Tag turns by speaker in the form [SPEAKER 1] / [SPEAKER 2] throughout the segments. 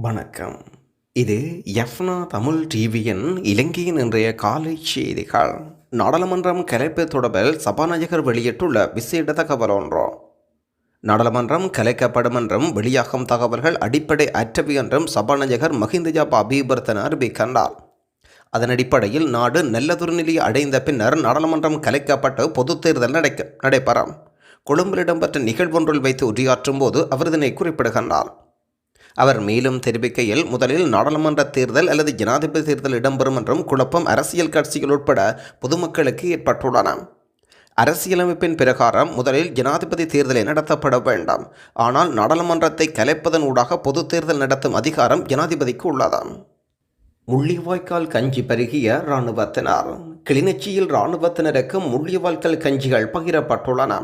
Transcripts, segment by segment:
[SPEAKER 1] வணக்கம். இது எஃப்னா தமிழ் டிவியின் இலங்கையின் இன்றைய காலை செய்திகள். நாடாளுமன்றம் கலைப்பு தொடர்பில் சபாநாயகர் வெளியிட்டுள்ள விசேட தகவல் ஒன்றும் நாடாளுமன்றம் கலைக்கப்படும் என்றும் வெளியாகும் தகவல்கள் அடிப்படை அற்றவை என்றும் சபாநாயகர் மஹிந்த ஜாபா அபிவர்த்தன அறிவிக்கின்றார். அதன் அடிப்படையில் நாடு நல்லதொரு நிலையை அடைந்த பின்னர் நாடாளுமன்றம் கலைக்கப்பட்டு பொதுத் தேர்தல் நடக்க நடைபெறும். கொழும்பில் இடம்பெற்ற நிகழ்வொன்றில் வைத்து உரையாற்றும் போது அவர் இதனை குறிப்பிடுகின்றார். அவர் மேலும் தெரிவிக்கையில் முதலில் நாடாளுமன்ற தேர்தல் அல்லது ஜனாதிபதி தேர்தல் இடம்பெறும் என்றும் குழப்பம் அரசியல் கட்சிகள் உட்பட பொதுமக்களுக்கு ஏற்பட்டுள்ளன. அரசியலமைப்பின் பிரகாரம் முதலில் ஜனாதிபதி தேர்தலை நடத்தப்பட வேண்டாம். ஆனால் நாடாளுமன்றத்தை கலைப்பதன் ஊடாக பொது தேர்தல் நடத்தும் அதிகாரம் ஜனாதிபதிக்கு உள்ளதாம் முள்ளிவாய்க்கால் கஞ்சி பருகிய இராணுவத்தினர். கிளிநொச்சியில் இராணுவத்தினருக்கு முள்ளிவாய்க்கால் கஞ்சிகள் பகிரப்பட்டுள்ளன.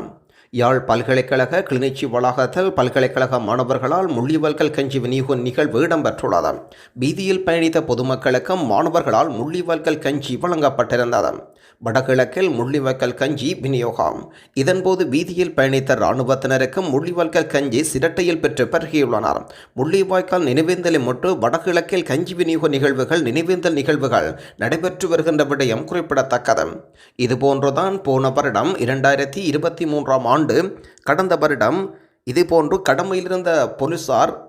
[SPEAKER 1] யாழ் பல்கலைக்கழக கிளிநொச்சி வளாகத்தில் பல்கலைக்கழக மாணவர்களால் முள்ளிவல்கல் கஞ்சி விநியோக நிகழ்வு இடம்பெற்றுள்ளது வீதியில் பயணித்த பொதுமக்களுக்கும் மாணவர்களால் முள்ளிவல்கல் கஞ்சி வழங்கப்பட்டிருந்தது வடகிழக்கில் முள்ளிவாய்க்கால் கஞ்சி விநியோகம். இதன்போது வீதியில் பயணித்த இராணுவத்தினருக்கும் முள்ளிவாய்க்கால் கஞ்சி சிரட்டையில் பெற்று பருகியுள்ளனர். முள்ளிவாய்க்கால் நினைவேந்தலை முட்டு வடகிழக்கில் கஞ்சி விநியோக நிகழ்வுகள் நினைவேந்தல் நிகழ்வுகள் நடைபெற்று வருகின்ற விடயம் குறிப்பிடத்தக்கது. இதுபோன்றுதான் போன வருடம் இரண்டாயிரத்தி இருபத்தி மூன்றாம் ஆண்டு கடந்த வருடம் இதுபோன்று கடமையிலிருந்த போலீசார்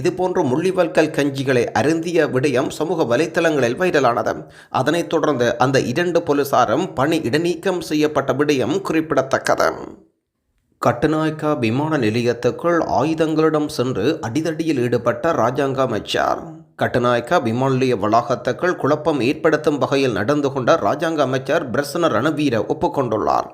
[SPEAKER 1] இதுபோன்ற முள்ளிவல்கல் கஞ்சிகளை அருந்திய விடயம் சமூக வலைத்தளங்களில் வைரலானது. அதனைத் தொடர்ந்து அந்த இரண்டு போலீசாரும் பணி இடைநீக்கம் செய்யப்பட்ட விடயம் குறிப்பிடத்தக்கது. கட்டுநாயக்கா விமான நிலையத்துக்குள் ஆயுதங்களிடம் சென்று அடிதடியில் ஈடுபட்ட ராஜாங்க அமைச்சர். கட்டுநாயக்கா விமான நிலைய வளாகத்துக்குள் குழப்பம் ஏற்படுத்தும் வகையில் நடந்து கொண்ட ராஜாங்க அமைச்சர் பிரசன ரணவீர ஒப்புக்கொண்டுள்ளார்.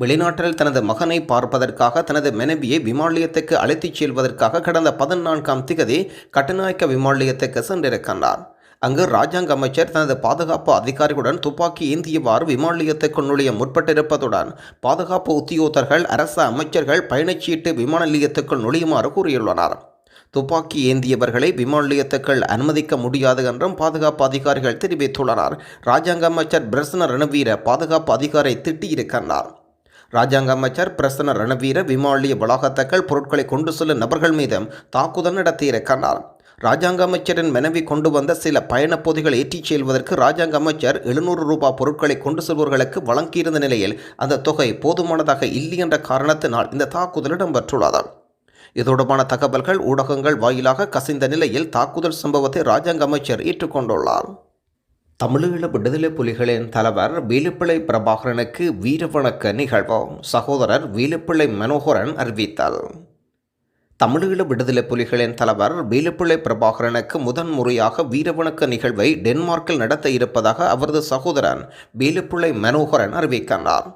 [SPEAKER 1] வெளிநாட்டில் தனது மகனை பார்ப்பதற்காக தனது மனைவியை விமான நிலையத்துக்கு அழைத்துச் செல்வதற்காக கடந்த பதினான்காம் திகதி கட்டுநாயக்க விமான நிலையத்துக்கு சென்றிருக்கின்றார். அங்கு ராஜாங்க அமைச்சர் தனது பாதுகாப்பு அதிகாரிகளுடன் துப்பாக்கி ஏந்தியவாறு விமான நிலையத்துக்கு நுழைய முற்பட்டிருப்பதுடன் பாதுகாப்பு உத்தியோகத்தர்கள் அரச அமைச்சர்கள் பயணச்சீட்டு விமான நிலையத்துக்குள் நுழையுமாறு கூறியுள்ளனர். துப்பாக்கி ஏந்தியவர்களை விமான நிலையத்துக்குள் அனுமதிக்க முடியாது என்றும் பாதுகாப்பு அதிகாரிகள் தெரிவித்துள்ளனர். ராஜாங்க அமைச்சர் பிரசன ரணவீர பாதுகாப்பு அதிகாரி திட்டியிருக்கின்றார். ராஜாங்க அமைச்சர் பிரசன்ன ரணவீர விமானிய வளாகத்தக்கள் பொருட்களை கொண்டு செல்லும் நபர்கள் மீதும் தாக்குதல் நடத்தியிருக்கிறார். ராஜாங்க அமைச்சரின் மனைவி கொண்டு வந்த சில பயணப் பொதிகளை ஏற்றிச் செல்வதற்கு ராஜாங்க அமைச்சர் எழுநூறு ரூபாய் பொருட்களை கொண்டு செல்பவர்களுக்கு வழங்கியிருந்த நிலையில் அந்த தொகை போதுமானதாக இல்லை என்ற காரணத்தினால் இந்த தாக்குதல் இடம்பெற்றுள்ளது. இது தொடர்பான தகவல்கள் ஊடகங்கள் வாயிலாக கசிந்த நிலையில் தாக்குதல் சம்பவத்தை ராஜாங்க அமைச்சர் ஏற்றுக்கொண்டுள்ளார். தமிழீழ விடுதலை புலிகளின் தலைவர் வீலுப்பிள்ளை பிரபாகரனுக்கு வீரவணக்க நிகழ்வு சகோதரர் வீலுப்பிள்ளை மனோகரன் அறிவித்தார் தமிழீழ விடுதலை புலிகளின் தலைவர் வீலுப்பிள்ளை பிரபாகரனுக்கு முதன் முறையாக வீரவணக்க நிகழ்வை டென்மார்க்கில் நடத்த இருப்பதாக அவரது சகோதரன் வீலுப்பிள்ளை மனோகரன் அறிவிக்கின்றார்.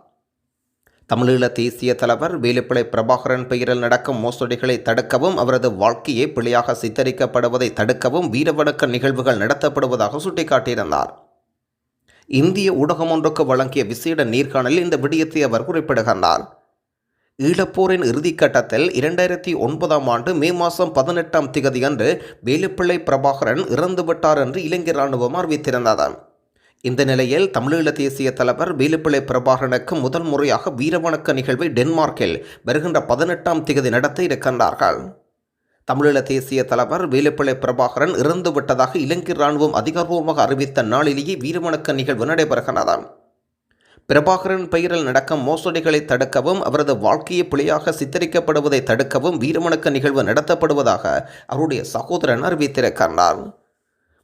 [SPEAKER 1] தமிழீழ தேசிய தலைவர் வேலுப்பிள்ளை பிரபாகரன் பெயரில் நடக்கும் மோசடிகளை தடுக்கவும் அவரது வாழ்க்கையை பிழையாக சித்தரிக்கப்படுவதை தடுக்கவும் வீரவணக்க நிகழ்வுகள் நடத்தப்படுவதாக சுட்டிக்காட்டியிருந்தார். இந்திய ஊடகம் ஒன்றுக்கு வழங்கிய விசேட நேர்காணலில் இந்த விடயத்தை அவர் குறிப்பிடுகின்றார். ஈழப்போரின் இறுதிக்கட்டத்தில் இரண்டாயிரத்தி ஒன்பதாம் ஆண்டு மே மாதம் பதினெட்டாம் திகதி அன்று வேலுப்பிள்ளை பிரபாகரன் இறந்துவிட்டார் என்று இலங்கை இராணுவம் அறிவித்திருந்தது. இந்த நிலையில் தமிழீழ தேசிய தலைவர் வேலுப்பிள்ளை பிரபாகரனுக்கு முதல் முறையாக வீரவணக்க நிகழ்வை டென்மார்க்கில் வருகின்ற பதினெட்டாம் திகதி நடத்த இருக்கின்றார்கள். தமிழீழ தேசிய தலைவர் வேலுப்பிள்ளை பிரபாகரன் இறந்து விட்டதாக இலங்கை இராணுவம் அதிகாரபூர்வமாக அறிவித்த நாளிலேயே வீரவணக்க நிகழ்வு நடைபெறுகிறது பிரபாகரன் பெயரில் நடக்கும் மோசடிகளை தடுக்கவும் அவரது வாழ்க்கையை பிழையாக சித்தரிக்கப்படுவதை தடுக்கவும் வீரவணக்க நிகழ்வு நடத்தப்படுவதாக அவருடைய சகோதரன் அறிவித்திருக்கின்றார்.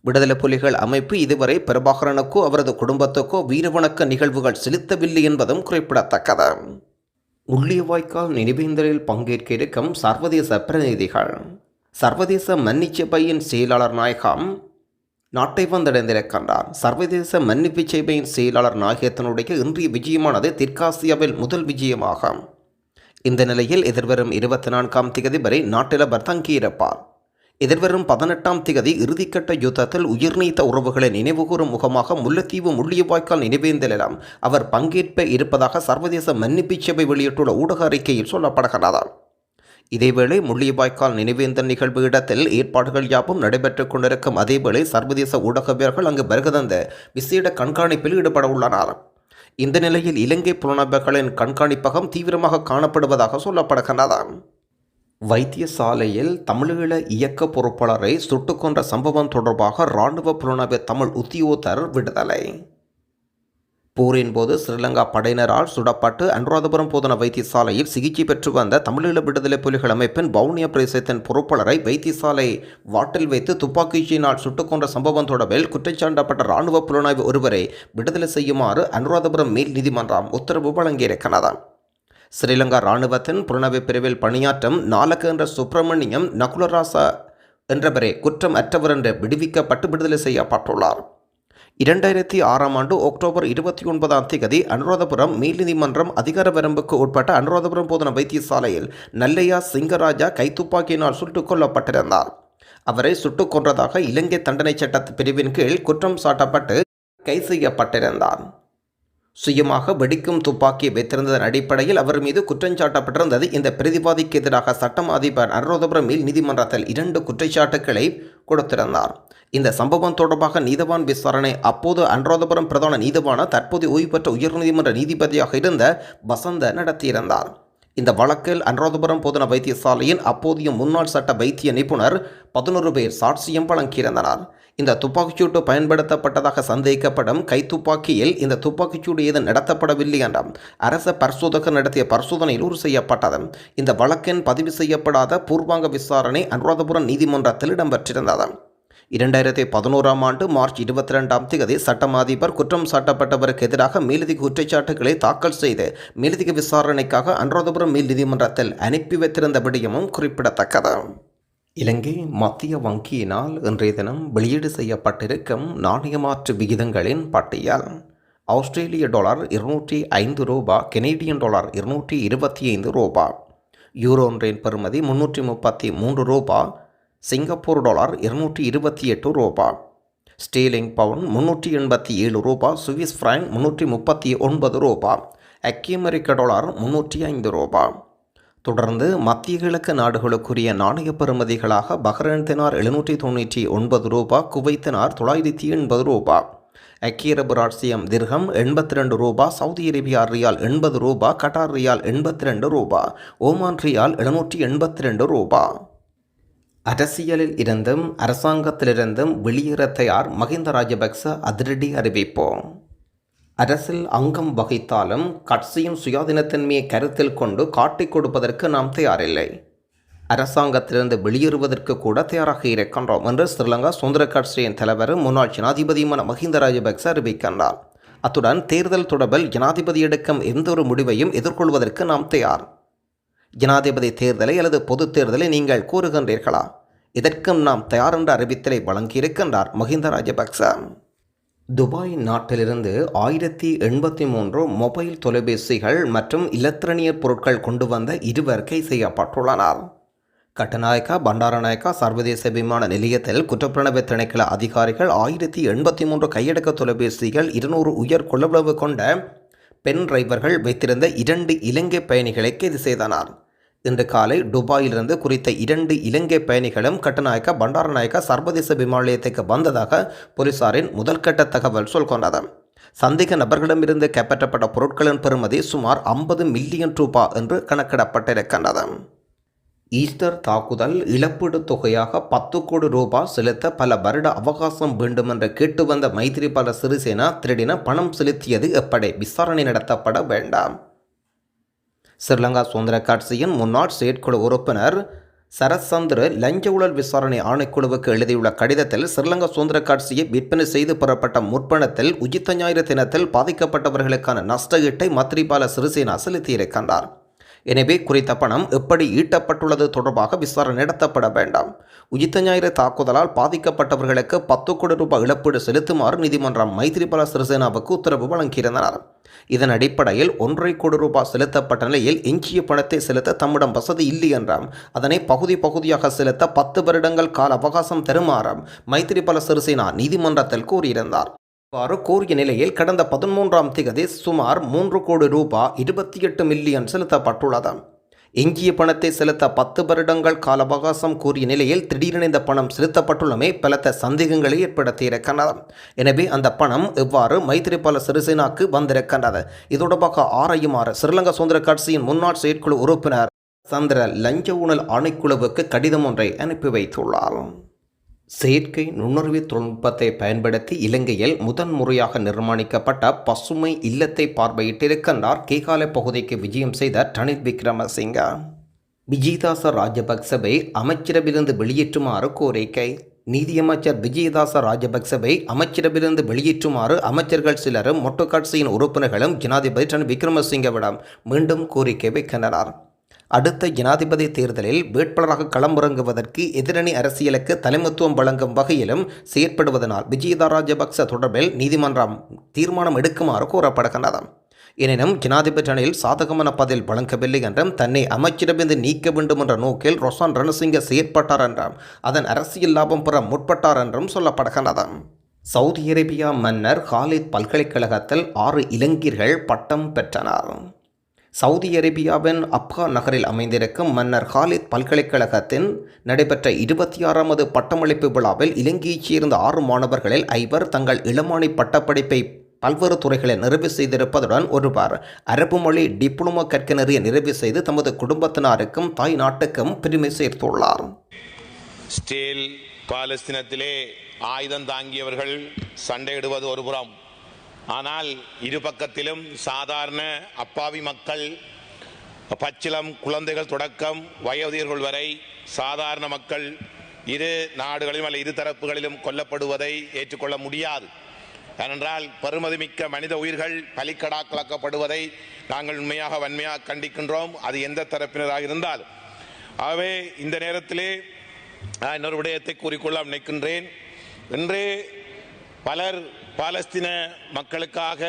[SPEAKER 1] விடுதலை புலிகள் அமைப்பு இதுவரை பிரபாகரனுக்கோ அவரது குடும்பத்துக்கோ வீரவணக்க நிகழ்வுகள் செலுத்தவில்லை என்பதும் குறிப்பிடத்தக்கது. முள்ளியவாய்க்கால் நினைவேந்தலில் பங்கேற்க இருக்கும் சர்வதேச பிரதிநிதிகள். சர்வதேச மன்னிச்சபையின் செயலாளர் நாயகம் நாட்டை வந்தடைந்திருக்கின்றார். சர்வதேச மன்னிப்பு சேவையின் செயலாளர் நாயகத்தினுடைய இன்றைய விஜயமானது தெற்காசியாவில் முதல் விஜயமாகும். இந்த நிலையில் எதிர்வரும் இருபத்தி நான்காம் திகதி வரை நாட்டில் அவர் தங்கியிருப்பார். எதிர்வரும் பதினெட்டாம் திகதி இறுதிக்கட்ட யுத்தத்தில் உயிர்நீத்த உறவுகளை நினைவுகூரும் முகமாக முல்லைத்தீவு முள்ளியவாய்க்கால் நினைவேந்தலிலும் அவர் பங்கேற்ப இருப்பதாக சர்வதேச மன்னிப்பு சபை வெளியிட்டுள்ள ஊடக அறிக்கையில் சொல்லப்படுகிறது இதேவேளை முள்ளியவாய்க்கால் நினைவேந்தல் நிகழ்வு இடத்தில் ஏற்பாடுகள் யாவும் நடைபெற்றுக் கொண்டிருக்கும் அதேவேளை சர்வதேச ஊடகவியர்கள் அங்கு வருகதந்த விசேட கண்காணிப்பில் ஈடுபட உள்ளனர். இந்த நிலையில் இலங்கை புலனாய்வுகளின் கண்காணிப்பகம் தீவிரமாக காணப்படுவதாக சொல்லப்படுகிறதான் வைத்தியசாலையில் தமிழீழ இயக்க பொறுப்பாளரை சுட்டுக் கொன்ற சம்பவம் தொடர்பாக இராணுவ புலனாய்வு தமிழ் உத்தியோகத்தர் விடுதலை. போரின் போது ஸ்ரீலங்கா படையினரால் சுடப்பட்டு அனுராதபுரம் போதன வைத்தியசாலையில் சிகிச்சை பெற்று வந்த தமிழீழ விடுதலை புலிகள் அமைப்பின் வவுனியா பிரதேசத்தின் பொறுப்பாளரை வைத்தியசாலை வாட்டில் வைத்து துப்பாக்கிச்சியினால் சுட்டுக் கொன்ற சம்பவம் தொடர்பில் குற்றச்சாட்டப்பட்ட இராணுவ புலனாய்வு ஒருவரை விடுதலை செய்யுமாறு அனுராதபுரம் மேல் நீதிமன்றம் உத்தரவு வழங்கியிருக்கிறது. ஸ்ரீலங்கா இராணுவத்தின் புலனவி பிரிவில் பணியாற்றும் நாலக்கு என்ற சுப்பிரமணியம் நகுலராசா என்றவரே குற்றம் அற்றவர் என்று விடுவிக்கப்பட்டு விடுதலை செய்யப்பட்டுள்ளார். இரண்டாயிரத்தி ஆறாம் ஆண்டு அக்டோபர் இருபத்தி ஒன்பதாம் தேதி அனுராதபுரம் மேல்நீதிமன்றம் அதிகார வரம்புக்கு உட்பட்ட அனுராதபுரம் போதன வைத்தியசாலையில் நல்லையா சிங்கராஜா கைத்துப்பாக்கியினால் சுட்டுக் கொல்லப்பட்டிருந்தார். அவரை சுட்டுக் கொன்றதாக இலங்கை தண்டனை சட்ட பிரிவின் கீழ் குற்றம் சாட்டப்பட்டு கைது செய்யப்பட்டிருந்தார். சுயமாக வெடிக்கும் துப்பாக்கி வைத்திருந்ததன் அடிப்படையில் அவர் மீது குற்றஞ்சாட்டப்பட்டிருந்தது இந்த பிரதிவாதிக்கு எதிராக சட்டம் அதிபர் அனுராதபுரம் மேல் நீதிமன்றத்தில் இரண்டு குற்றச்சாட்டுக்களை கொடுத்திருந்தார். இந்த சம்பவம் தொடர்பாக நீதவான் விசாரணை அப்போது அனுராதபுரம் பிரதான நீதிவான தற்போது ஓய்வு பெற்ற உயர்நீதிமன்ற நீதிபதியாக இருந்த வசந்த நடத்தியிருந்தார். இந்த வழக்கில் அனுராதபுரம் பொதுன வைத்தியசாலையின் அப்போதைய முன்னாள் சட்ட வைத்திய நிபுணர் பதினொரு பேர் சாட்சியம் வழங்கியிருந்தனர். இந்த துப்பாக்கிச்சூட்டு பயன்படுத்தப்பட்டதாக சந்தேகிக்கப்படும் கைத்துப்பாக்கியில் இந்த துப்பாக்கிச்சூடு ஏதும் நடத்தப்படவில்லை என்றும் அரச பரிசோதகர் நடத்திய பரிசோதனையில் உறுதி செய்யப்பட்டது. இந்த வழக்கின் பதிவு செய்யப்படாத பூர்வாங்க விசாரணை அனுராதபுரம் நீதிமன்றத்தில் இடம்பெற்றிருந்தது. இரண்டாயிரத்தி பதினோராம் ஆண்டு மார்ச் இருபத்தி ரெண்டாம் தேதி சட்டம் அதிபர் குற்றம் சாட்டப்பட்டவருக்கு எதிராக மேலதிக குற்றச்சாட்டுகளை தாக்கல் செய்து மேலதிக விசாரணைக்காக அனுராதபுரம் மேல் நீதிமன்றத்தில் அனுப்பி வைத்திருந்த விடயமும் குறிப்பிடத்தக்கது. இலங்கை மத்திய வங்கியினால் இன்றைய தினம் வெளியீடு செய்யப்பட்டிருக்கும் நாணயமாற்று விகிதங்களின் பட்டியல். ஆஸ்திரேலிய டாலர் இருநூற்றி ஐந்து ரூபா கெனேடியன் டாலர் இருநூற்றி இருபத்தி ஐந்து ரூபா யூரோ ஒன்றின் பெறுமதி முன்னூற்றி முப்பத்தி மூன்று ரூபா சிங்கப்பூர் டாலர் இருநூற்றி இருபத்தி எட்டு ரூபா ஸ்டீலிங் பவுன் முன்னூற்றி எண்பத்தி ஏழு ரூபா சுவிஸ் ஃப்ராங்க் முன்னூற்றி முப்பத்தி ஒன்பது ரூபா அக்கிமெரிக்க டாலர் முன்னூற்றி ஐந்து ரூபா. தொடர்ந்து மத்திய கிழக்கு நாடுகளுக்குரிய நாணய பெறுமதிகளாக பஹ்ரைன் தினார் எழுநூற்றி தொண்ணூற்றி ஒன்பது ரூபா குவைத்தினார் தொள்ளாயிரத்தி எண்பது ரூபா. ஐக்கிய ராட்சியம் திர்ஹம் எண்பத்தி ரெண்டு ரூபா சவுதி அரேபியா ரியால் எண்பது ரூபா கட்டார் ரியால் எண்பத்தி ரெண்டு ரூபா ஓமான் ரியால் எழுநூற்றி எண்பத்தி ரெண்டு ரூபா. அரசியலில் இருந்தும் அரசாங்கத்திலிருந்தும் வெளியேற தயார் மஹிந்த ராஜபக்ச அதிரடி அறிவிப்பு அரசில் அங்கம் வகித்தாலும் கட்சியின் சுயாதீனத்தன்மையை கருத்தில் கொண்டு காட்டிக் கொடுப்பதற்கு நாம் தயாரில்லை. அரசாங்கத்திலிருந்து வெளியேறுவதற்கு கூட தயாராக இருக்கின்றோம் என்று ஸ்ரீலங்கா சுதந்திர கட்சியின் தலைவர் முன்னாள் ஜனாதிபதியுமான மஹிந்த ராஜபக்ச அறிவிக்கின்றார். அத்துடன் தேர்தல் தொடர்பில் ஜனாதிபதி எடுக்கும் எந்த ஒரு முடிவையும் எதிர்கொள்வதற்கு நாம் தயார். ஜனாதிபதி தேர்தலை அல்லது பொது தேர்தலை நீங்கள் கூறுகின்றீர்களா? இதற்கும் நாம் தயார் என்ற அறிவித்தலை வழங்கியிருக்கின்றார் மஹிந்த ராஜபக்ச. துபாய் நாட்டிலிருந்து ஆயிரத்தி எண்பத்தி மூன்று மொபைல் தொலைபேசிகள் மற்றும் இலத்திரனியர் பொருட்கள் கொண்டு வந்த இருவர் கைது செய்யப்பட்டுள்ளனர். கட்டநாயக்கா பண்டாரநாயக்கா சர்வதேச விமான நிலையத்தில் குற்றப்புலனாய்வு திணைக்கள அதிகாரிகள் ஆயிரத்தி எண்பத்தி மூன்று கையடக்க தொலைபேசிகள் இருநூறு உயர் கொள்ளளவு கொண்ட பெண் டிரைவர்கள் வைத்திருந்த இரண்டு இலங்கை பயணிகளை கைது செய்தனர். இன்று காலை துபாயிலிருந்து குறித்த இரண்டு இலங்கை பயணிகளும் கட்டநாயக்க பண்டாரநாயக்க சர்வதேச விமான நிலையத்துக்கு வந்ததாக போலீசாரின் முதல்கட்ட தகவல் சொல்கொண்டது சந்தேக நபர்களிடமிருந்து கைப்பற்றப்பட்ட பொருட்களின் பெறுமதி சுமார் ஐம்பது மில்லியன் ரூபாய் என்று கணக்கிடப்பட்டிருக்கின்றது. ஈஸ்டர் தாக்குதல் இழப்பீடு தொகையாக பத்து கோடி ரூபாய் செலுத்த பல வருட அவகாசம் வேண்டும் என்று கேட்டு வந்த மைத்திரிபால சிறிசேனா திருடின பணம் செலுத்தியது எப்படி? விசாரணை நடத்தப்பட வேண்டாம். ஸ்ரீலங்கா சுதந்திர கட்சியின் முன்னாள் செயற்குழு உறுப்பினர் சரத்சந்திர லஞ்ச ஊழல் விசாரணை ஆணைக்குழுவுக்கு எழுதியுள்ள கடிதத்தில் ஸ்ரீலங்கா சுதந்திர கட்சியை விற்பனை செய்து பெறப்பட்ட முற்பணத்தில் உஜித்த ஞாயிறு தினத்தில் பாதிக்கப்பட்டவர்களுக்கான நஷ்ட ஈட்டை மத்ரிபால சிறிசேனா செலுத்தியிருக்கின்றார் எனவே குறித்த பணம் எப்படி ஈட்டப்பட்டுள்ளது தொடர்பாக விசாரணை நடத்தப்பட வேண்டாம். உஜித்த ஞாயிறு தாக்குதலால் பாதிக்கப்பட்டவர்களுக்கு பத்து கோடி ரூபாய் இழப்பீடு செலுத்துமாறு நீதிமன்றம் மைத்திரிபால சிறிசேனாவுக்கு உத்தரவு வழங்கியிருந்தனர். இதன் அடிப்படையில் ஒன்றரை கோடி ரூபாய் செலுத்தப்பட்ட நிலையில் எஞ்சிய பணத்தை செலுத்த தம்மிடம் வசதி இல்லை என்றாம். அதனை பகுதி பகுதியாக செலுத்த பத்து வருடங்கள் கால அவகாசம் தருமாறும் மைத்திரிபால சிறிசேனா நீதிமன்றத்தில் கூறியிருந்தார். இவ்வாறு கூறிய நிலையில் கடந்த பதிமூன்றாம் தேதி சுமார் மூன்று கோடி ரூபாய் இருபத்தி எட்டு மில்லியன் செலுத்தப்பட்டுள்ளது. எஞ்சிய பணத்தை செலுத்த பத்து வருடங்கள் கால அவகாசம் கூறிய நிலையில் திடீரென இந்த பணம் செலுத்தப்பட்டுள்ளமை பலத்த சந்தேகங்களை ஏற்படுத்தியிருக்கின்றது எனவே அந்த பணம் எவ்வாறு மைத்திரிபால சிறிசேனாக்கு வந்திருக்கின்றது? இது தொடர்பாக ஆராயுமாறு ஸ்ரீலங்கா சுதந்திர கட்சியின் முன்னாள் செயற்குழு உறுப்பினர் சந்திர லஞ்ச ஊழல் ஆணைக்குழுவுக்கு கடிதம் ஒன்றை அனுப்பி வைத்துள்ளார். செயற்கை நுண்ணறிவு தொழில்நுட்பத்தை பயன்படுத்தி இலங்கையில் முதன் முறையாக நிர்மாணிக்கப்பட்ட பசுமை இல்லத்தை பார்வையிட்டிருக்கின்றார். கேகாலை பகுதிக்கு விஜயம் செய்த ரணில் விக்ரமசிங்க விஜயதாச ராஜபக்சவை அமைச்சரவிலிருந்து வெளியேற்றுமாறு கோரிக்கை. நீதியமைச்சர் விஜயதாச ராஜபக்சவை அமைச்சரவிலிருந்து வெளியேற்றுமாறு அமைச்சர்கள் சிலரும் மொட்டக்காட்சியின் உறுப்பினர்களும் ஜனாதிபதி ரன் விக்ரமசிங்கவிடம் மீண்டும் கோரிக்கை வைக்கின்றனர். அடுத்த ஜனாதிபதி தேர்தலில் வேட்பாளராக களமிறங்குவதற்கு எதிரணி அரசியலுக்கு தலைமத்துவம் வழங்கும் வகையிலும் செயற்படுவதனால் விஜயதா ராஜபக்ச தொடர்பில் நீதிமன்றம் தீர்மானம் எடுக்குமாறு கூறப்படுகின்றது எனினும் ஜனாதிபதி ரணில் சாதகமான பதில் வழங்கவில்லை என்றும் தன்னை அமைச்சரிடமிருந்து நீக்க வேண்டும் என்ற நோக்கில் ரொசான் ரணசிங்க செயற்பட்டார் என்றும் அதன் அரசியல் லாபம் பெற முற்பட்டார் என்றும் சொல்லப்படுகின்றது. சவுதி அரேபியா மன்னர் ஹாலித் பல்கலைக்கழகத்தில் ஆறு இளைஞர்கள் பட்டம் பெற்றனர். சவுதி அரேபியாவின் அப்கா நகரில் அமைந்திருக்கும் மன்னர் ஹாலித் பல்கலைக்கழகத்தின் நடைபெற்ற இருபத்தி ஆறாவது பட்டமளிப்பு விழாவில் இலங்கையைச் சேர்ந்த ஆறு மாணவர்களில் ஐவர் தங்கள் இளமானி பட்டப்படிப்பை பல்வேறு துறைகளை நிறைவு செய்திருப்பதுடன் ஒருவர் அரபு மொழி டிப்ளமோ கற்க நிறைய நிறைவு செய்து தமது குடும்பத்தினருக்கும் தாய் நாட்டுக்கும் பெருமை சேர்த்துள்ளார்.
[SPEAKER 2] ஸ்டீல் பாலஸ்தீனத்திலே ஆயுதம் தாங்கியவர்கள் சண்டையிடுவது ஒருபுறம் ஆனால் இரு பக்கத்திலும் சாதாரண அப்பாவி மக்கள் பச்சிளம் குழந்தைகள் தொடக்கம் வயோதிகர்கள் வரை சாதாரண மக்கள் இரு நாடுகளிலும் அல்ல இரு தரப்புகளிலும் கொல்லப்படுவதை ஏற்றுக்கொள்ள முடியாது. ஏனென்றால் பெருமதிமிக்க மனித உயிர்கள் பலிக்கடாக்கலாக்கப்படுவதை நாங்கள் உண்மையாக வன்மையாக கண்டிக்கின்றோம். அது எந்த தரப்பினராக இருந்தாலும். ஆகவே இந்த நேரத்திலே நான் இன்னொரு விடயத்தை கூறிக்கொள்ள நினைக்கின்றேன். இன்று பலர் பாலஸ்தீன மக்களுக்காக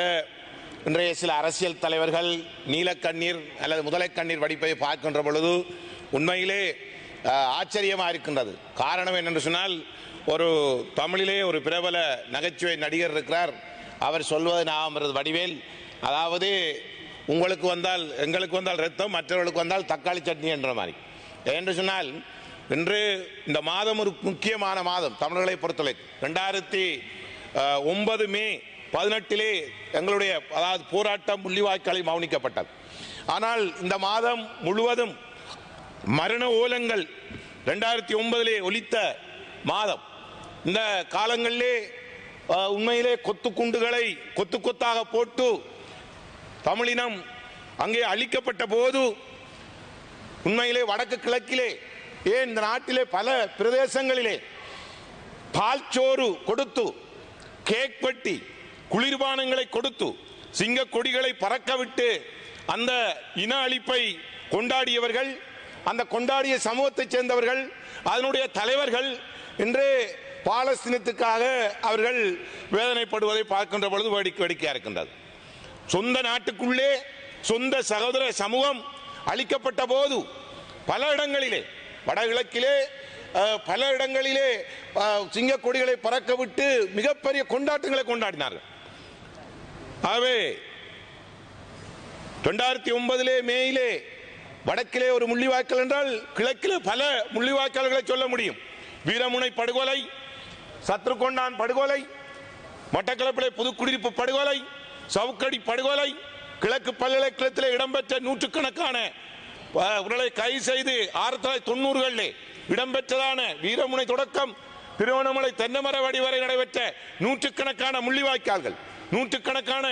[SPEAKER 2] இன்றைய சில அரசியல் தலைவர்கள் நீலக்கண்ணீர் அல்லது முதலை கண்ணீர் வடிப்பை பார்க்கின்ற பொழுது உண்மையிலே ஆச்சரியமாக இருக்கின்றது. காரணம் என்னென்று சொன்னால் ஒரு தமிழிலே ஒரு பிரபல நகைச்சுவை நடிகர் இருக்கிறார். அவர் சொல்வது நாம் வடிவேல். அதாவது உங்களுக்கு வந்தால் எங்களுக்கு வந்தால் ரத்தம் மற்றவர்களுக்கு வந்தால் தக்காளி சட்னி என்ற மாதிரி. என்று சொன்னால் இன்று இந்த மாதம் ஒரு முக்கியமான மாதம் தமிழர்களை பொறுத்தவரை ரெண்டாயிரத்தி ஒன்பது மே பதினெட்டிலே எங்களுடைய அதாவது போராட்டம் முள்ளிவாய்க்காலில் மௌனிக்கப்பட்டது ஆனால் இந்த மாதம் முழுவதும் மரண ஓலங்கள் ரெண்டாயிரத்தி ஒன்பதிலே ஒலித்த மாதம். இந்த காலங்களிலே உண்மையிலே கொத்து குண்டுகளை கொத்து கொத்தாக போட்டு தமிழினம் அங்கே அழிக்கப்பட்ட போது உண்மையிலே வடக்கு கிழக்கிலே ஏன் இந்த நாட்டிலே பல பிரதேசங்களிலே பால்சோறு கொடுத்து கேக் வெட்டி குளிர்பானங்களை கொடுத்து சிங்க கொடிகளை பறக்கவிட்டு அந்த இன அழிப்பை கொண்டாடியவர்கள் அந்த கொண்டாடிய சமூகத்தைச் சேர்ந்தவர்கள் அதனுடைய தலைவர்கள் இன்று பாலஸ்தீனத்துக்காக அவர்கள் வேதனைப்படுவதை பார்க்கின்ற பொழுது வேடிக்கை வேடிக்கையாக இருக்கின்றது. சொந்த நாட்டுக்குள்ளே சொந்த சகோதர சமூகம் அளிக்கப்பட்ட போது பல இடங்களிலே வடகிழக்கிலே பல இடங்களிலே சிங்க கொடிகளை பறக்க விட்டு மிகப்பெரிய கொண்டாட்டங்களை கொண்டாடினார்கள். ஆகவே ரெண்டாயிரத்தி ஒன்பதிலே மேயிலே வடக்கிலே ஒரு முள்ளிவாய்க்கால் என்றால் கிழக்கிலே பல முள்ளிவாய்க்கால்களை சொல்ல முடியும். வீரமுனை படுகொலை சத்ருகொண்டான் படுகொலை மட்டக்களப்பிலே புதுக்குடியிருப்பு படுகொலை சவுக்கடி படுகொலை கிழக்கு பல்கலைக்கழகத்தில் இடம்பெற்ற நூற்றுக்கணக்கான அஹ், உடலை கைது செய்து ஆயிரத்தி தொள்ளாயிரத்தி தொண்ணூறுகளிலே இடம்பெற்றதான வீரமுனை தொடக்கம். திருவண்ணாமலை தென்னமரவடி வரை நடைபெற்ற நூற்றுக்கணக்கான முள்ளிவாய்க்கால்கள் நூற்றுக்கணக்கான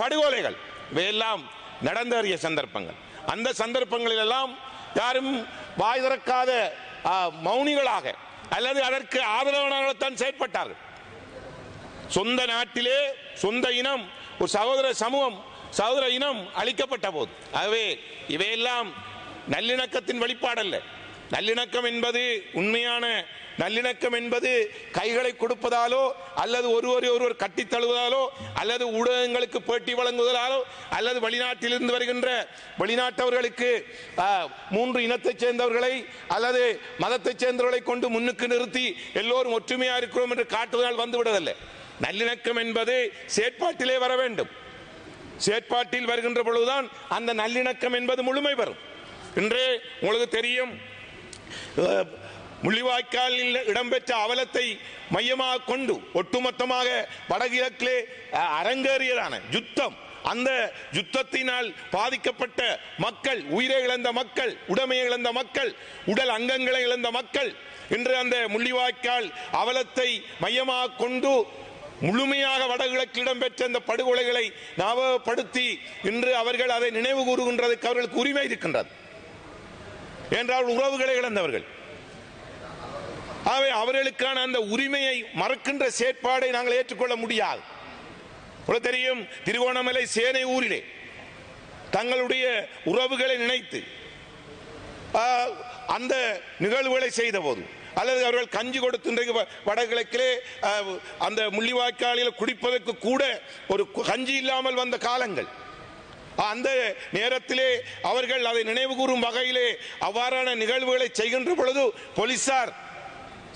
[SPEAKER 2] படுகொலைகள் இவையெல்லாம் நடந்தறிய சந்தர்ப்பங்கள். அந்த சந்தர்ப்பங்களில் எல்லாம் யாரும் வாய் திறக்காத மௌனிகளாக அல்லது அதற்கு ஆதரவாளர்கள்தான் செயற்பட்டார்கள். சொந்த நாட்டிலே சொந்த இனம் ஒரு சகோதர சமூகம் சகோதர இனம் அழிக்கப்பட்ட போது. ஆகவே இவையெல்லாம் நல்லிணக்கத்தின் வெளிப்பாடல்ல. நல்லிணக்கம் என்பது உண்மையான நல்லிணக்கம் என்பது கைகளை கொடுப்பதாலோ அல்லது ஒருவரை ஒருவர் கட்டித் தழுவதாலோ அல்லது ஊடகங்களுக்கு பேட்டி வழங்குவதாலோ அல்லது வெளிநாட்டிலிருந்து வருகின்ற வெளிநாட்டவர்களுக்கு மூன்று இனத்தைச் சேர்ந்தவர்களை அல்லது மதத்தைச் சேர்ந்தவர்களை கொண்டு முன்னுக்கு நிறுத்தி எல்லோரும் ஒற்றுமையா இருக்கிறோம் என்று காட்டுவதால் வந்துவிடதில்லை நல்லிணக்கம் என்பது செயற்பாட்டிலே வர வேண்டும். செயற்பாட்டில் வருகின்ற பொழுதுதான் அந்த நல்லிணக்கம் என்பது முழுமை பெறும். இன்றே உங்களுக்கு தெரியும் முள்ளிவாய்க்காலில் இடம்பெற்ற அவலத்தை மையமாக கொண்டு ஒட்டுமொத்தமாக வடகிழக்கிலே அரங்கேறியதான யுத்தம். அந்த யுத்தத்தினால் பாதிக்கப்பட்ட மக்கள் உயிரை இழந்த மக்கள் உடமையை இழந்த மக்கள் உடல் அங்கங்களை இழந்த மக்கள் இன்று அந்த முள்ளிவாய்க்கால் அவலத்தை மையமாக கொண்டு முழுமையாக வடகிழக்கில் இடம்பெற்ற இந்த படுகொலைகளை ஞாபகப்படுத்தி இன்று அவர்கள் அதை நினைவு கூறுகின்றதுக்கு அவர்களுக்கு உரிமை இருக்கின்றது. என்றால் உறவுகளை இழந்தவர்கள். ஆகவே அவர்களுக்கான அந்த உரிமையை மறக்கின்ற செயற்பாடை நாங்கள் ஏற்றுக்கொள்ள முடியாது. உங்களுக்கு தெரியும் திருகோணமலை சேனை ஊரிலே தங்களுடைய உறவுகளை நினைத்து அந்த நிகழ்வுகளை செய்த போது அல்லது அவர்கள் கஞ்சி கொடுத்து இன்றைக்கு வ- வடகிழக்கிலே அந்த முள்ளிவாய்க்காலில் குடிப்பதற்கு கூட ஒரு கஞ்சி இல்லாமல் வந்த காலங்கள். அந்த நேரத்திலே அவர்கள் அதை நினைவு கூறும் வகையிலே அவ்வாறான நிகழ்வுகளை செய்கின்ற பொழுது போலீசார்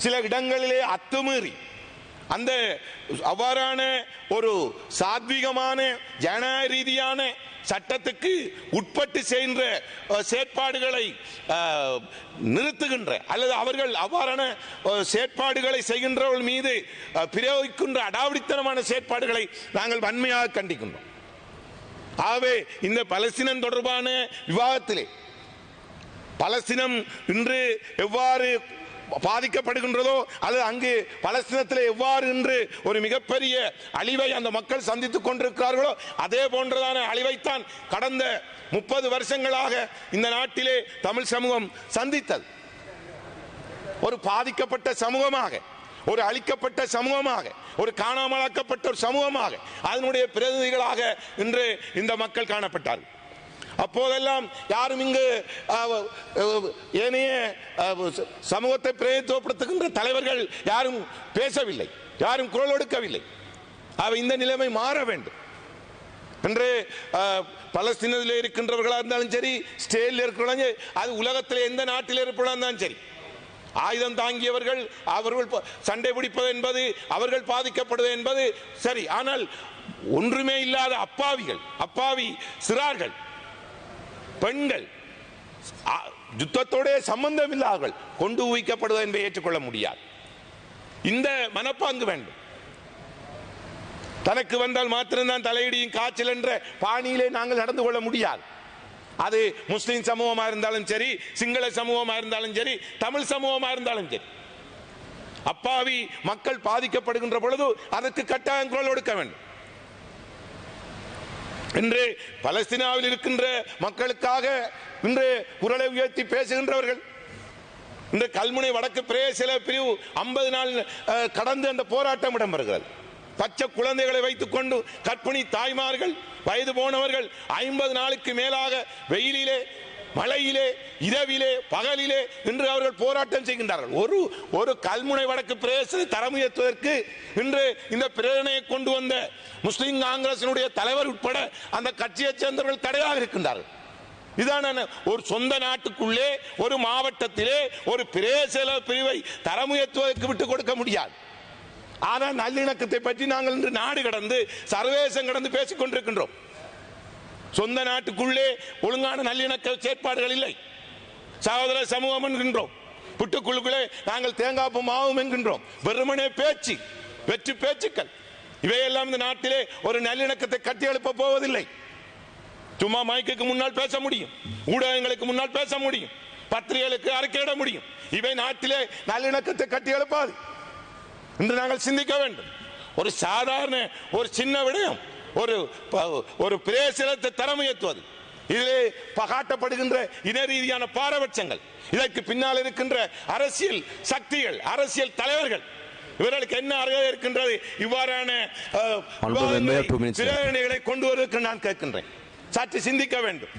[SPEAKER 2] சில இடங்களிலே அத்துமீறி அந்த அவ்வாறான ஒரு சாத்வீகமான ஜனநாயக ரீதியான சட்டத்துக்கு உட்பட்டு செய்கின்ற செயற்பாடுகளை நிறுத்துகின்ற அல்லது அவர்கள் அவ்வாறான செயற்பாடுகளை செய்கின்றவர்கள் மீது பிரயோகிக்கின்ற அடாவடித்தனமான செயற்பாடுகளை நாங்கள் வன்மையாக கண்டிக்கின்றோம். ஆகவே இந்த பலஸ்தீனம் தொடர்பான விவாதத்திலே பலஸ்தீனம் இன்று எவ்வாறு பாதிக்கப்படுகின்றதோ அல்லது அங்கு பலஸ்தீனத்தில் எவ்வாறு இன்று ஒரு மிகப்பெரிய அழிவை அந்த மக்கள் சந்தித்துக் கொண்டிருக்கிறார்களோ அதே போன்றதான அழிவைத்தான் கடந்த முப்பது வருஷங்களாக இந்த நாட்டிலே தமிழ் சமூகம் சந்தித்தது. ஒரு பாதிக்கப்பட்ட சமூகமாக ஒரு அழிக்கப்பட்ட சமூகமாக ஒரு காணாமலாக்கப்பட்ட ஒரு சமூகமாக அதனுடைய பிரதிநிதிகளாக இன்று இந்த மக்கள் காணப்பட்டார்கள். அப்போதெல்லாம் யாரும் இங்கு ஏனைய ச- சமூகத்தை பிரதித்துவப்படுத்துகின்ற தலைவர்கள் யாரும் பேசவில்லை யாரும் குரல் எடுக்கவில்லை அவை இந்த நிலைமை மாற வேண்டும். என்று பலஸ்தீனத்தில் இருக்கின்றவர்களாக இருந்தாலும் சரி ஸ்டேலில் இருக்கிறவங்க அது உலகத்தில் எந்த நாட்டில் இருப்பவர்களாக இருந்தாலும் சரி ஆயுதம் தாங்கியவர்கள் அவர்கள் சண்டை பிடிப்பது என்பது அவர்கள் பாதிக்கப்படுவது என்பது சரி ஆனால் ஒன்றுமே இல்லாத அப்பாவிகள் அப்பாவி சிறார்கள் பெண்கள் யுத்தத்தோடே சம்பந்தம் இல்லாதவர்கள் கொண்டு ஊக்கப்படுவது என்பதை ஏற்றுக்கொள்ள முடியாது. இந்த மனப்பாங்கு வேண்டும். தனக்கு வந்தால் மாத்திரம்தான் தலையிடியும் காய்ச்சல் என்ற பாணியிலே நாங்கள் நடந்து கொள்ள முடியாது. அது முஸ்லீம் சமூகமா இருந்தாலும் சரி சிங்கள சமூகமா இருந்தாலும் சரி தமிழ் சமூகமா இருந்தாலும் சரி. அப்பாவி மக்கள் பாதிக்கப்படுகின்ற பொழுது அதற்கு கட்டாயம் குரல் கொடுக்க வேண்டும். இன்று பலஸ்தீனாவில் இருக்கின்ற மக்களுக்காக இன்று குரலை உயர்த்தி பேசுகின்றவர்கள் இன்று கல்முனை வடக்கு பிரேசில பிரிவு ஐம்பது நாள் கடந்து அந்த போராட்டம் இடம்பெறுகிறது. பச்சை குழந்தைகளை வைத்துக் கொண்டு கற்பிணி தாய்மார்கள் வயது போனவர்கள் ஐம்பது நாளுக்கு மேலாக வெயிலிலே மழையிலே இரவிலே பகலிலே இன்று அவர்கள் போராட்டம் செய்கின்றார்கள். ஒரு ஒரு கல்முனை வடக்கு பிரதேசத்தை தரமுயர்த்துவதற்கு இன்று இந்த பிரேரணையை கொண்டு வந்த முஸ்லிம் காங்கிரசினுடைய தலைவர் உட்பட அந்த கட்சியைச் சேர்ந்தவர்கள் தடையாக இருக்கின்றார்கள். இதான ஒரு சொந்த நாட்டுக்குள்ளே ஒரு மாவட்டத்திலே ஒரு பிரேசல பிரிவை தரமுயர்த்துவதற்கு விட்டுக் கொடுக்க முடியாது. ஆனால் நல்லிணக்கத்தை பற்றி நாங்கள் இன்று நாடு கடந்து சர்வேசம் கடந்து பேசிக் கொண்டிருக்கின்றோம். சொந்த நாட்டுக்குள்ளே ஒழுங்கான நல்லிணக்க செயற்பாடுகள் இல்லை. சகோதர சமூகம் என்கின்றோம். புட்டுக்குழுக்களே நாங்கள் தேங்காப்பு மாவும் என்கின்றோம். வெறுமனே பேச்சு வெற்றி பேச்சுக்கள். இவையெல்லாம் இந்த நாட்டிலே ஒரு நல்லிணக்கத்தை கட்டி எழுப்ப போவதில்லை. சும்மா மைக்குக்கு முன்னால் பேச முடியும். ஊடகங்களுக்கு முன்னால் பேச முடியும். பத்திரிகைகளுக்கு அறிக்கையிட முடியும். இவை நாட்டிலே நல்லிணக்கத்தை கட்டி எழுப்பாது. இன்று நாங்கள் சிந்திக்க வேண்டும். ஒரு சாதாரண ஒரு சின்ன விடயம் ஒரு ஒரு பிரேசலத்தை தரம் உயர்த்துவது இதிலே பகாட்டப்படுகின்ற இன ரீதியான பாரபட்சங்கள் இதற்கு பின்னால் இருக்கின்ற அரசியல் சக்திகள் அரசியல் தலைவர்கள் இவர்களுக்கு என்ன அருகதை இருக்கின்றது? இவ்வாறான. பிரேரணைகளை கொண்டு வருவதற்கு நான் கேட்கின்றேன். சற்று சிந்திக்க வேண்டும்.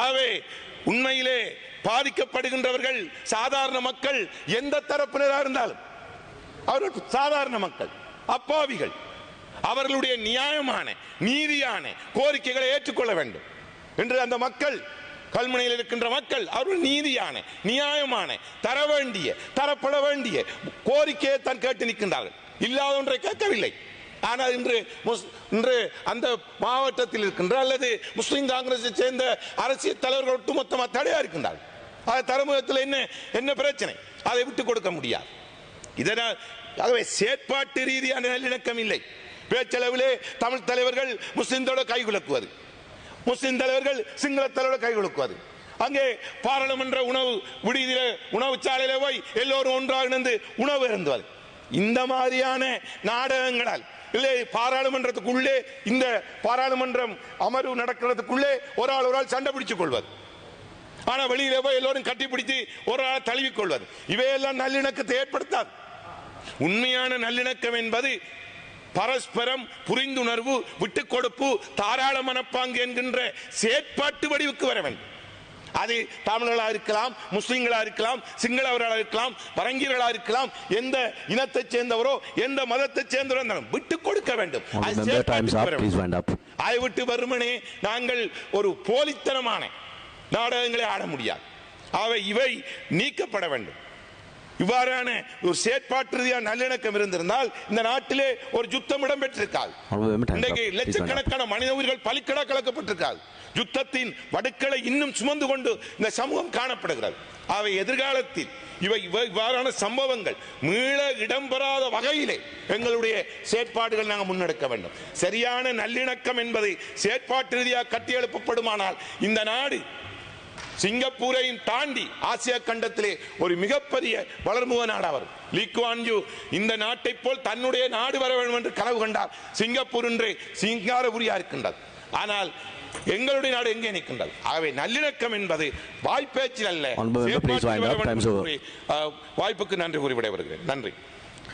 [SPEAKER 2] ஆகவே உண்மையிலே பாதிக்கப்படுகின்றவர்கள் சாதாரண மக்கள் எந்த தரப்பினராக இருந்தாலும் அவர்கள் சாதாரண மக்கள் அப்பாவிகள். அவர்களுடைய நியாயமான நீதியான கோரிக்கைகளை ஏற்றுக்கொள்ள வேண்டும். என்று அந்த மக்கள் கல்முனையில் இருக்கின்ற மக்கள் அவர்கள் நீதியான நியாயமான தர வேண்டிய தரப்பட வேண்டிய கோரிக்கையை தான் கேட்டு நிற்கின்றார்கள். இல்லாத ஒன்றை கேட்கவில்லை. ஆனால் இன்று முஸ்- இன்று அந்த மாவட்டத்தில் இருக்கின்ற அல்லது முஸ்லிம் காங்கிரஸை சேர்ந்த அரசியல் தலைவர்கள் ஒட்டுமொத்தமாக தடையா இருக்கின்றார்கள். அது தரமுகத்தில் என்ன என்ன பிரச்சனை? அதை விட்டு கொடுக்க முடியாது. இதனால் ஆகவே செயற்பாட்டு ரீதியான நல்லிணக்கம் இல்லை. பேச்சளவிலே தமிழ் தலைவர்கள் முஸ்லிம்களோட கைகுலுக்குவது முஸ்லிம் தலைவர்கள் சிங்கள தலைவரோட கை குலுக்குவது. அங்கே பாராளுமன்ற உணவு விடுதியில உணவு சாலையில போய் எல்லோரும் ஒன்றாக இணைந்து உணவு இருந்துவது. இந்த மாதிரியான நாடகங்களால் இல்லை பாராளுமன்றத்துக்குள்ளே இந்த பாராளுமன்றம் அமர்வு நடக்கிறதுக்குள்ளே ஒரு ஆள் ஒரு ஆள் சண்டை பிடிச்சுக் கொள்வது. ஆனா வெளியில போய் எல்லோரும் கட்டிப்பிடித்து ஒரு ஆள் தழுவிக் கொள்வது இவையெல்லாம் நல்லிணக்கத்தை ஏற்படுத்தாது. உண்மையான நல்லிணக்கம் என்பது பரஸ்பரம் புரிந்துணர்வு விட்டுக் கொடுப்பு தாராள மனப்பாங்கு என்கின்ற செயற்பாட்டு வடிவுக்கு வர வேண்டும். அது தமிழர்களா இருக்கலாம் முஸ்லிம்களா இருக்கலாம் சிங்களவர்களா இருக்கலாம் பரங்கியர்களா இருக்கலாம் எந்த இனத்தைச் சேர்ந்தவரோ எந்த மதத்தைச் சேர்ந்தவரோ விட்டுக் கொடுக்க வேண்டும். அதை விட்டு வருமனே நாங்கள் ஒரு போலித்தனமான நாடகங்களை ஆட முடியாது. அவை இவை நீக்கப்பட வேண்டும். இவ்வாறான ஒரு செயற்பாட்டு ரீதியான நல்லிணக்கம் இருந்திருந்தால் இந்த நாட்டிலே ஒரு யுத்தம் இடம்பெற்றிருக்காது. இன்றைக்கு. லட்சக்கணக்கான மனித உயிர்கள் பலிக்கடா கலக்கப்பட்டிருக்காது. யுத்தத்தின் வடுக்களை இன்னும் சுமந்து கொண்டு இந்த சமூகம் காணப்படுகிறது. அவை எதிர்காலத்தில் இவை இவை- இவ்வாறான சம்பவங்கள் மீள இடம்பெறாத வகையிலே எங்களுடைய செயற்பாடுகள் நாங்கள் முன்னெடுக்க வேண்டும். சரியான நல்லிணக்கம் என்பதை செயற்பாட்டு ரீதியாக கட்டியெழுப்பப்படுமானால் இந்த நாடு சிங்கப்பூரையும் தாண்டி ஆசியா கண்டத்திலே ஒரு மிகப்பெரிய வளர்முக நாடாக வரும். லீக்வான் யூ இந்த நாட்டை போல் தன்னுடைய நாடு வர வேண்டும் என்று கனவு கண்டார் சிங்கப்பூர் இன்றே சிங்காரபுரியா இருக்கின்றது. ஆனால் எங்களுடைய நாடு எங்கே நிற்கின்றது? ஆகவே நல்லிணக்கம் என்பது வாய்ப்பேச்சில் அல்ல. என்று வாய்ப்புக்கு நன்றி கூறி விடைபெறுகிறேன். நன்றி.